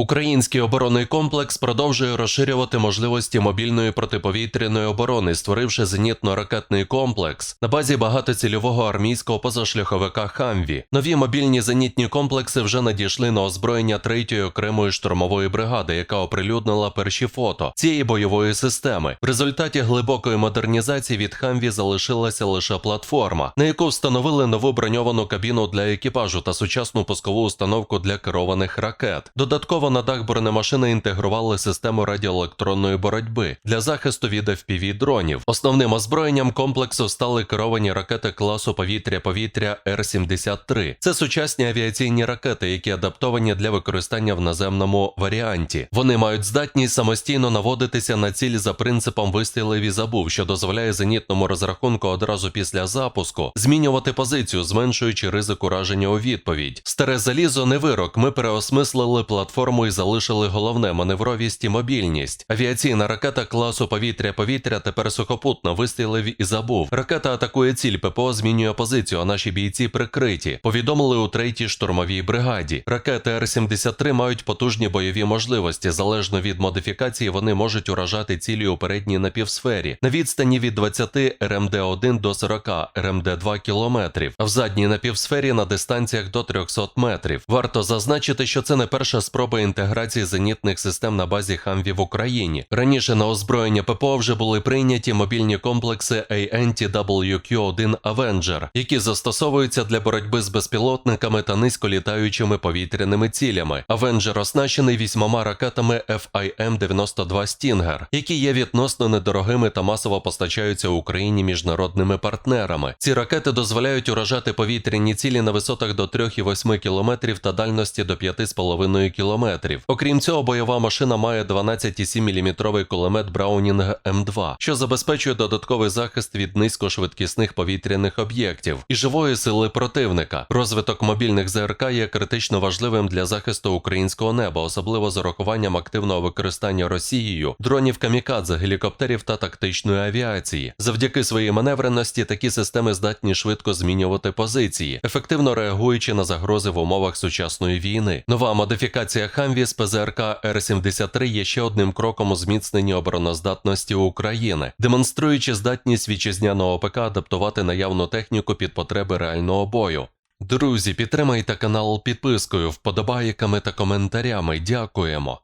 Український оборонний комплекс продовжує розширювати можливості мобільної протиповітряної оборони, створивши зенітно-ракетний комплекс на базі багатоцільового армійського позашляховика Хамві. Нові мобільні зенітні комплекси вже надійшли на озброєння третьої окремої штурмової бригади, яка оприлюднила перші фото цієї бойової системи. В результаті глибокої модернізації від Хамві залишилася лише платформа, на яку встановили нову броньовану кабіну для екіпажу та сучасну пускову установку для керованих ракет. Додатково на дах бронемашини інтегрували систему радіоелектронної боротьби для захисту від fpv дронів. Основним озброєнням комплексу стали керовані ракети класу повітря-повітря Р-73. Це сучасні авіаційні ракети, які адаптовані для використання в наземному варіанті. Вони мають здатність самостійно наводитися на ціль за принципом вистрілив і забув, що дозволяє зенітному розрахунку одразу після запуску змінювати позицію, зменшуючи ризик ураження у відповідь. Старе залізо не вирок. Ми переосмислили платформу і залишили головне маневровість і мобільність. Авіаційна ракета класу повітря-повітря тепер сухопутна вистрілив і забув. Ракета атакує ціль, ППО змінює позицію, а наші бійці прикриті. Повідомили у третій штурмовій бригаді. Ракети Р-73 мають потужні бойові можливості. Залежно від модифікації, вони можуть уражати цілі у передній напівсфері на відстані від 20 РМД-1 до 40 РМД-2 кілометрів, а в задній напівсфері на дистанціях до 300 метрів. Варто зазначити, що це не перша спроба інтеграції зенітних систем на базі Хамві в Україні. Раніше на озброєння ППО вже були прийняті мобільні комплекси ANTWQ-1 Avenger, які застосовуються для боротьби з безпілотниками та низьколітаючими повітряними цілями. Avenger оснащений вісьмома ракетами FIM-92 Stinger, які є відносно недорогими та масово постачаються Україні міжнародними партнерами. Ці ракети дозволяють уражати повітряні цілі на висотах до 3,8 км та дальності до 5,5 км. Окрім цього, бойова машина має 12,7 мм кулемет Браунінг М2, що забезпечує додатковий захист від низькошвидкісних повітряних об'єктів і живої сили противника. Розвиток мобільних ЗРК є критично важливим для захисту українського неба, особливо з урахуванням активного використання Росією дронів камікадзе, гелікоптерів та тактичної авіації. Завдяки своїй маневреності такі системи здатні швидко змінювати позиції, ефективно реагуючи на загрози в умовах сучасної війни. Нова модифікація Хамві з ПЗРК Р-73 є ще одним кроком у зміцненні обороноздатності України, демонструючи здатність вітчизняного ОПК адаптувати наявну техніку під потреби реального бою. Друзі, підтримайте канал підпискою, вподобайками та коментарями. Дякуємо.